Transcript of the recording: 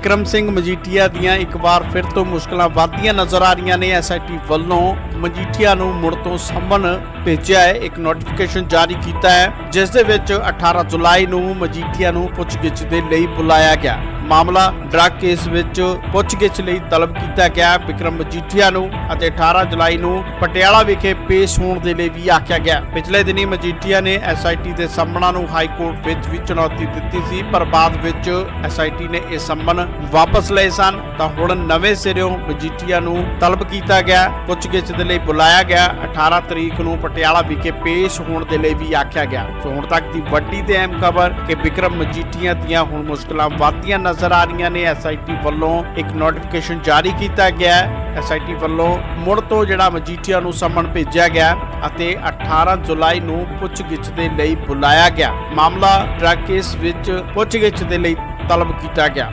ਵਿਕਰਮ ਸਿੰਘ ਮਜੀਠੀਆ ਦੀਆਂ ਇੱਕ ਵਾਰ ਫਿਰ ਤੋਂ ਮੁਸ਼ਕਲਾਂ ਵੱਧਦੀਆਂ ਨਜ਼ਰ ਆ ਰਹੀਆਂ ਨੇ। ਐਸਆਈਟੀ ਵੱਲੋਂ ਮਜੀਠੀਆ ਨੂੰ ਮੁੜ ਤੋਂ ਸੰਮਨ ਭੇਜਿਆ ਹੈ। ਇੱਕ ਨੋਟੀਫਿਕੇਸ਼ਨ ਜਾਰੀ ਕੀਤਾ ਹੈ, ਜਿਸ ਦੇ ਵਿੱਚ 18 ਜੁਲਾਈ ਨੂੰ ਮਜੀਠੀਆ ਨੂੰ ਪੁੱਛਗਿੱਛ ਦੇ ਲਈ ਬੁਲਾਇਆ ਗਿਆ। ਮਾਮਲਾ ਡਰੱਗ ਕੇਸ ਵਿੱਚ ਪੁੱਛਗਿੱਛ ਲਈ ਤਲਬ ਕੀਤਾ ਗਿਆ। ਵਿਕਰਮ ਮਜੀਠੀਆ ਨੂੰ ਅਤੇ 18 ਜੁਲਾਈ ਨੂੰ ਪਟਿਆਲਾ ਵਿਖੇ ਪੇਸ਼ ਹੋਣ ਦੇ ਲਈ ਵੀ ਆਖਿਆ ਗਿਆ। ਪਿਛਲੇ ਦਿਨੀ ਮਜੀਠੀਆ ਨੇ ਐਸਆਈਟੀ ਦੇ ਸੰਮਨਾਂ ਨੂੰ ਹਾਈ ਕੋਰਟ ਵਿੱਚ ਵੀ ਚੁਣੌਤੀ ਦਿੱਤੀ ਸੀ, ਪਰ ਬਾਅਦ ਵਿੱਚ ਐਸਆਈਟੀ ਨੇ ਇਹ ਸੰਮਨ ਵਾਪਸ ਲਏ ਸਨ, ਤਾਂ ਹੁਣ ਨਵੇਂ ਸਿਰਿਓਂ ਮਜੀਠੀਆ ਨੂੰ ਤਲਬ ਕੀਤਾ ਗਿਆ। ਪੁੱਛਗਿੱਛ ਦੇ ਲਈ ਬੁਲਾਇਆ ਗਿਆ। 18 ਤਰੀਕ ਨੂੰ ਪਟਿਆਲਾ ਵਿਖੇ ਪੇਸ਼ ਹੋਣ ਦੇ ਲਈ ਵੀ ਆਖਿਆ ਗਿਆ। ਸੋ ਹੁਣ ਤੱਕ ਦੀ ਵੱਡੀ ਤੇ ਅਹਿਮ ਖਬਰ ਕਿ ਵਿਕਰਮ ਮਜੀਠੀਆ ਦੀਆਂ ਹੁਣ ਮੁਸ਼ਕਲਾਂ ਵਧਦੀਆਂ ਨਜ਼ਰ ਆ ਰਹੀਆਂ ਨੇ। ਐਸਆਈਟੀ ਵੱਲੋਂ ਇੱਕ ਨੋਟੀਫਿਕੇਸ਼ਨ ਜਾਰੀ ਕੀਤਾ ਗਿਆ ਹੈ। ਐਸਆਈਟੀ ਵੱਲੋਂ ਮੁੜ ਤੋਂ ਜਿਹੜਾ ਮਜੀਠੀਆ ਨੂੰ ਸੰਮਨ ਭੇਜਿਆ ਗਿਆ ਅਤੇ 18 ਜੁਲਾਈ ਨੂੰ ਪੁੱਛਗਿੱਛ ਦੇ ਲਈ ਬੁਲਾਇਆ ਗਿਆ। ਮਾਮਲਾ ਡਰੱਗ ਕੇਸ ਵਿੱਚ ਪੁੱਛਗਿੱਛ ਦੇ ਲਈ ਤਲਬ ਕੀਤਾ ਗਿਆ।